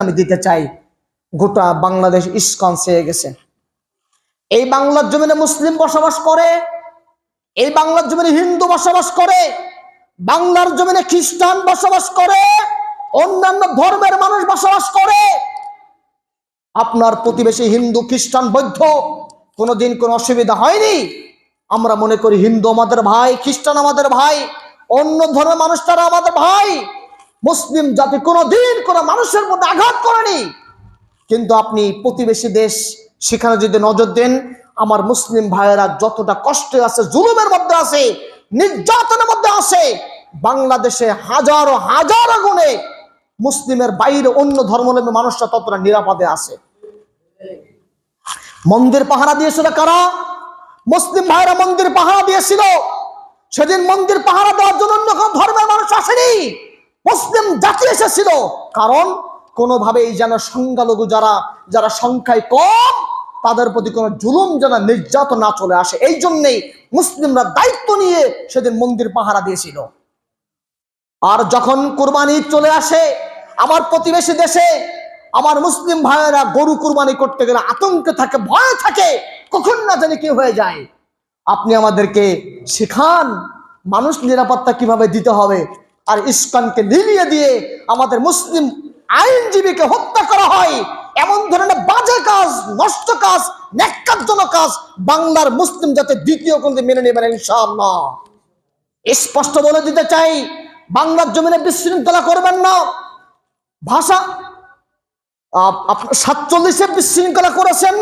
আমি দিতে চাই, গোটা বাংলাদেশ ইস্কন চেয়ে গেছে। এই বাংলার জমিনে মুসলিম বসবাস করে, এই বাংলার জমিনে হিন্দু বসবাস করে, বাংলার জমিনে খ্রিস্টান বসবাস করে, অন্যান্য ধর্মের মানুষ বসবাস করে, আপনার প্রতিবেশী হিন্দু, খ্রিস্টান, বৌদ্ধ, কোনোদিন কোনো অসুবিধা হয়নি? আমরা মনে করি হিন্দু আমাদের ভাই, খ্রিস্টান আমাদের ভাই, অন্য ধর্মের মানুষ তারা আমাদের ভাই। মুসলিম জাতি কোনোদিন কোনো মানুষের মধ্যে আঘাত করেনি। কিন্তু আপনি প্রতিবেশী দেশ, সেখানে যদি নজর দেন, আমার মুসলিম ভাইয়েরা যতটা কষ্টে আছে, জুলুমের মধ্যে আছে, নির্যাতনের মধ্যে আছে, বাংলাদেশে হাজারো হাজারো গুণে মুসলিমের বাইরে অন্য ধর্মাবলম্বী মানুষরা ততটা নিরাপদে আছে। মন্দির পাহারা দিয়েছিল কারা? মুসলিম ভাইরা মন্দির পাহারা দিয়েছিল। সেদিন মন্দির পাহারা দেওয়ার জন্য অন্য কোনো ধর্মের মানুষ আসেনি। মুসলিম জাতি এসেছিল। কারণ কোনোভাবেই যেন সংখ্যালঘু যারা যারা সংখ্যায় কম, তাদের প্রতি কোনো জুলুম যেন নির্যাতন না চলে আসে। এই জন্যেই মুসলিমরা দায়িত্ব নিয়ে সেদিন মন্দির পাহারা দিয়েছিল। আর যখন কুরবানি চলে আসে, আমার প্রতিবেশী দেশে, আমার মুসলিম ভাইয়েরা গরু কুরবানি করতে গেলে আতঙ্কে থাকে, ভয় থাকে, কখন না জানি কি হয়ে যায়। আপনি আমাদেরকে শেখান, মানুষ নিরাপত্তা কীভাবে দিতে হবে আর ইস্কনকে নিলিয়ে দিয়ে আমাদের মুসলিম আইনজীবীকে হত্যা করা হয়। এমন ধরনের বাজে কাজ, নষ্ট কাজ, ন্যাক্কারজনক কাজ বাংলার মুসলিম যাতে দ্বিতীয় কোনদিন মেনে নেবেন ইনশাআল্লাহ। স্পষ্ট বলে দিতে চাই, বাংলার জমিনে বিশৃঙ্খলা করবেন না। ভাষা সাতচল্লিশে বিশৃঙ্খলা করেছেন,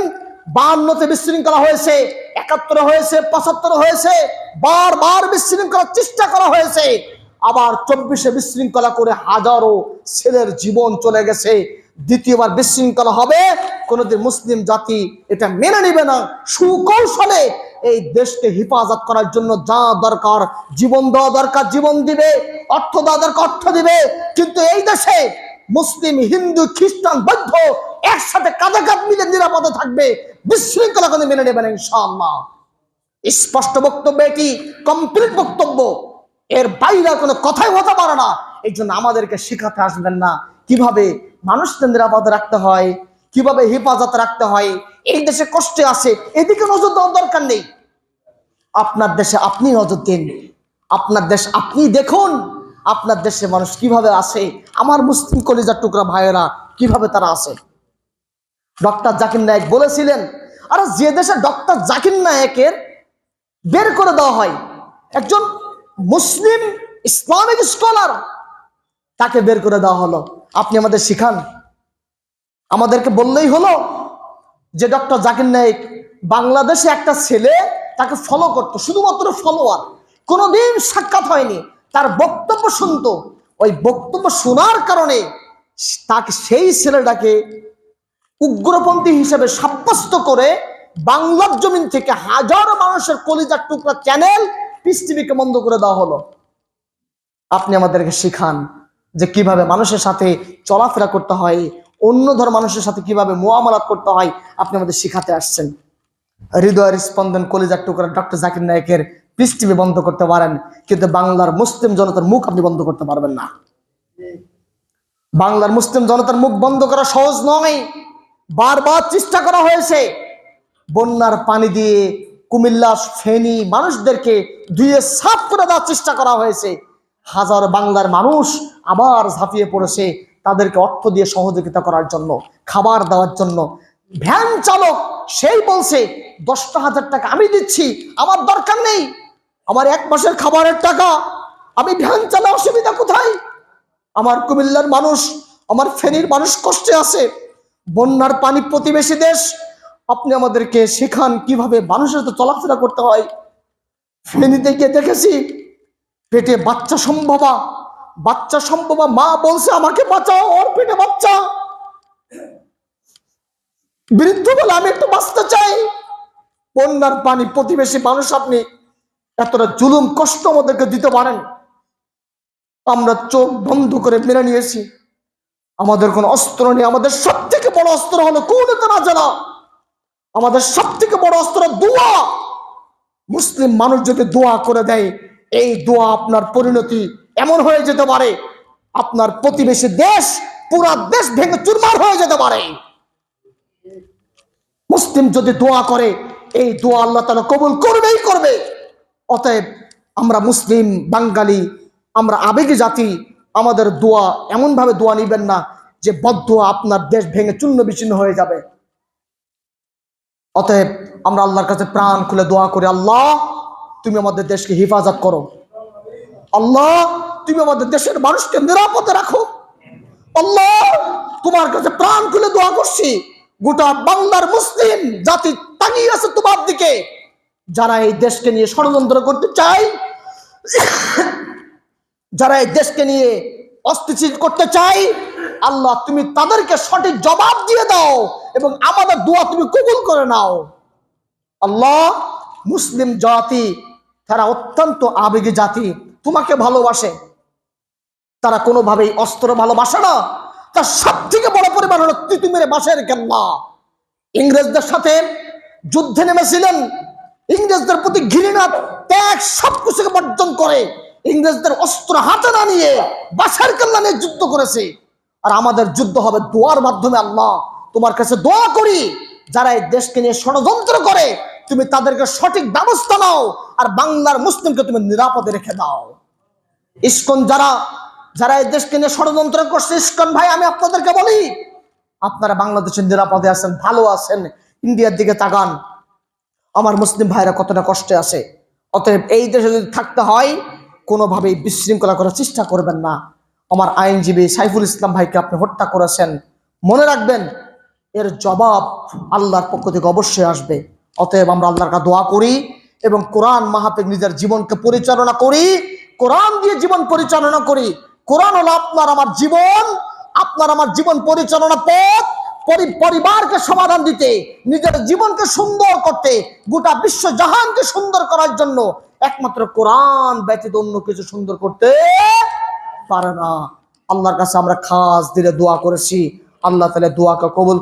বাহান্নতে বিশৃঙ্খলা হয়েছে, একাত্তরে হয়েছে, পঁচাত্তর হয়েছে, বারবার বিশৃঙ্খলার চেষ্টা করা হয়েছে। আবার চব্বিশে বিশৃঙ্খলা করে হাজারো ছেলের জীবন চলে গেছে। দ্বিতীয়বার বিশৃঙ্খলা হবে, কোনোদিন মুসলিম জাতি এটা মেনে নেবে না। সুকৌশলে এই দেশকে হেফাজত করার জন্য যা দরকার জীবন দেওয়া দরকার, জীবন দিবে, অর্থ দেওয়া দরকার, অর্থ দিবে। কিন্তু এই দেশে মুসলিম, হিন্দু, খ্রিস্টান, বৌদ্ধ একসাথে কাঁধে কাঁধ মিলে নিরাপদে থাকবে, বিশৃঙ্খলা কোনো মেনে নেবেন ইনশাআল্লাহ। স্পষ্ট বক্তব্য এটি, কমপ্লিট বক্তব্য। এর বাইরে কোনো কথাই হতে পারে না। এই জন্য আমাদেরকে শেখাতে আসবেন না। কীভাবে মানুষকে নিরাপদে রাখতে হয়, কীভাবে হেফাজত রাখতে হয়, এই দেশে কষ্টে আছে, এদিকে নজর দেওয়ার দরকার নেই। আপনার দেশে আপনি নজর দিন, আপনার দেশ আপনি দেখুন, আপনার দেশে মানুষ কীভাবে আছে, আমার মুসলিম কলিজার টুকরা ভাইয়েরা কীভাবে তারা আছে। ডক্টর জাকির নায়ক বলেছিলেন, আর যে দেশে ডক্টর জাকির নায়কের বের করে দেওয়া হয়, একজন মুসলিম ইসলামিক স্কলার তাকে বের করে দেওয়া হলো। আপনি আমাদের শিখান। আমাদেরকে বললেই হলো যে ডক্টর জাকির নায়ক বাংলাদেশে একটা ছেলে তাকে ফলো করতো, শুধুমাত্র ফলোয়ার কোনোদিন সাক্ষাৎ হয়নি। তার বক্তব্য শুনতো। ওই বক্তব্য শোনার কারণে তাকে সেই ছেলেটাকে উগ্রপন্থী হিসেবে সাব্যস্ত করে বাংলার জমিন থেকে হাজারো মানুষের কলিজার টুকরা চ্যানেল পিস বন্ধ করে দেওয়া হলো। আপনি আমাদেরকে শিখান যে কীভাবে মানুষের সাথে চলাফেরা করতে হয়, অন্য ধর মানুষের সাথে কীভাবে মোয়ামলাত করতে হয়, আপনি আমাদের শিখাতে আসছেন। হৃদয়ের স্পন্দন কলিজার টুকরা ডক্টর জাকির নায়কের পিস টিভি বন্ধ করতে পারেন, কিন্তু বাংলার মুসলিম জনতার মুখ আপনি বন্ধ করতে পারবেন না। বাংলার মুসলিম জনতার মুখ বন্ধ করা সহজ নয়। বারবার চেষ্টা করা হয়েছে। বন্যার পানি দিয়ে কুমিল্লা ফেনী মানুষদেরকে ধুয়ে সাফ করে দেওয়ার চেষ্টা করা হয়েছে। হাজার বাংলার মানুষ আবার ঝাঁপিয়ে পড়েছে তাদেরকে অর্থ দিয়ে সহযোগিতা করার জন্য, খাবার দেওয়ার জন্য। ভ্যান চালক সেই বলছে, দশটা হাজার টাকা আমি দিচ্ছি, আমার দরকার নেই। আমার এক মাসের খাবারের টাকা, আমি ভ্যান চালা অসুবিধা কোথায়? আমার কুমিল্লার মানুষ, আমার ফেনীর মানুষ কষ্টে আছে। বন্যার পানি প্রতিবেশী দেশ আপনি আমাদেরকে শেখান কীভাবে মানুষের তো চলাফেরা করতে হয়। ফেনীতে গিয়ে দেখেছি, পেটে বাচ্চা সম্ভবা। বাচ্চা সম্ভবা, মা বলছে, আমাকে বাঁচাও, ওর পেটে বাচ্চা। বৃদ্ধ বলে, আমি একটু বাঁচতে চাই। বন্যার পানি প্রতিবেশী মানুষ আপনি এতটা জুলুম, কষ্ট আমাদেরকে দিতে পারেন। আমরা চোখ বন্ধ করে মেনে নিয়েছি। আমাদের কোনো অস্ত্র নেই। আমাদের সব থেকে বড় অস্ত্র হলো কোন না জানা আমাদের সব থেকে বড় অস্ত্র দোয়া। মুসলিম মানুষ যদি দোয়া করে দেয়, এই দোয়া আপনার পরিণতি এমন হয়ে যেতে পারে, আপনার প্রতিবেশী দেশ, পুরা দেশ ভেঙে চুরমার হয়ে যেতে পারে। মুসলিম যদি দোয়া করে, এই দোয়া আল্লাহ তালা কবুল করবেই করবে। অতএব আমরা মুসলিম, বাঙালি, আমরা আবেগী জাতি, আমাদের দোয়া এমনভাবে দোয়া নিবেন না যে বদোয়া আপনার দেশ ভেঙে চূর্ণ বিচ্ছিন্ন হয়ে যাবে। অতএব আমরা আল্লাহর কাছে প্রাণ খুলে দোয়া করি, আল্লাহ, তুমি আমাদের দেশকে হেফাজত করো। আল্লাহ, তুমি আমাদের দেশের মানুষকে নিরাপদে রাখো। আল্লাহ, তোমার কাছে প্রাণ খুলে দোয়া করছি। গোটা বাংলার মুসলিম জাতি তাকিয়ে আছে তোমার দিকে। যারা এই দেশকে নিয়ে ষড়যন্ত্র করতে চায়, যারা এই দেশকে নিয়ে অস্থিতিশীল করতে চাই আল্লাহ, তুমি তাদেরকে সঠিক জবাব দিয়ে দাও এবং আমাদের দোয়া তুমি কবুল করে নাও। আল্লাহ, মুসলিম জাতি, তারা অত্যন্ত আবেগী জাতি, তোমাকে ভালোবাসে। তারা কোনোভাবেই অস্ত্র ভালোবাসে না। তার সব থেকে বড় পরিমাণ হলো তিতু মেরে বাসের কেল্লা ইংরেজদের সাথে যুদ্ধে নেমেছিলেন। ইংরেজদের প্রতি ঘৃণা, ত্যাগ সব কিছুকে বর্জন করে। ইংরেজদের অস্ত্র হাতে না নিয়ে বাসার কেল্লা নিয়ে যুদ্ধ করেছে। আর আমাদের যুদ্ধ হবে দোয়ার মাধ্যমে, আল্লাহ। তোমার কাছে দোয়া করি, যারা এই দেশকে নিয়ে ষড়যন্ত্র করে, তুমি তাদেরকে সঠিক ব্যবস্থা নাও, আর বাংলার মুসলিমকে তুমি নিরাপদে রেখে দাও। ইস্কন যারা যারা এই দেশকে নিয়ে ষড়যন্ত্র করছে, ইস্কন ভাই, আমি আপনাদেরকে বলি, আপনারা বাংলাদেশের নিরাপদে আছেন, ভালো আছেন, ইন্ডিয়ার দিকে তাকান। আমার মুসলিম ভাইরা কতটা কষ্টে আছে। অতএব এই দেশে যদি থাকতে হয়, কোনোভাবেই বিশৃঙ্খলা করার চেষ্টা করবেন না। আমার আইনজীবী সাইফুল ইসলাম ভাইকে আপনি হত্যা করেছেন। মনে রাখবেন, এর জবাব আল্লাহর পক্ষ থেকে অবশ্যই আসবে। অতএব আমরা আল্লাহর কাছে দোয়া করি এবং কোরআন মাহাপের নিজের জীবনকে পরিচালনা করি, কোরআন দিয়ে জীবন পরিচালনা করি। কোরআন হলো আপনার আমার জীবন, আপনার আমার জীবন পরিচালনা পথ। পরিবারকে সমাধান দিতে, নিজের জীবনকে সুন্দর করতে, গোটা বিশ্ব জাহানকে সুন্দর করার জন্য একমাত্র কোরআন ব্যতীত অন্য কিছু সুন্দর করতে পারে না। আল্লাহর কাছে আমরা খাস দিলে দোয়া করেছি। আল্লাহ তাহলে দোয়াকে কবুল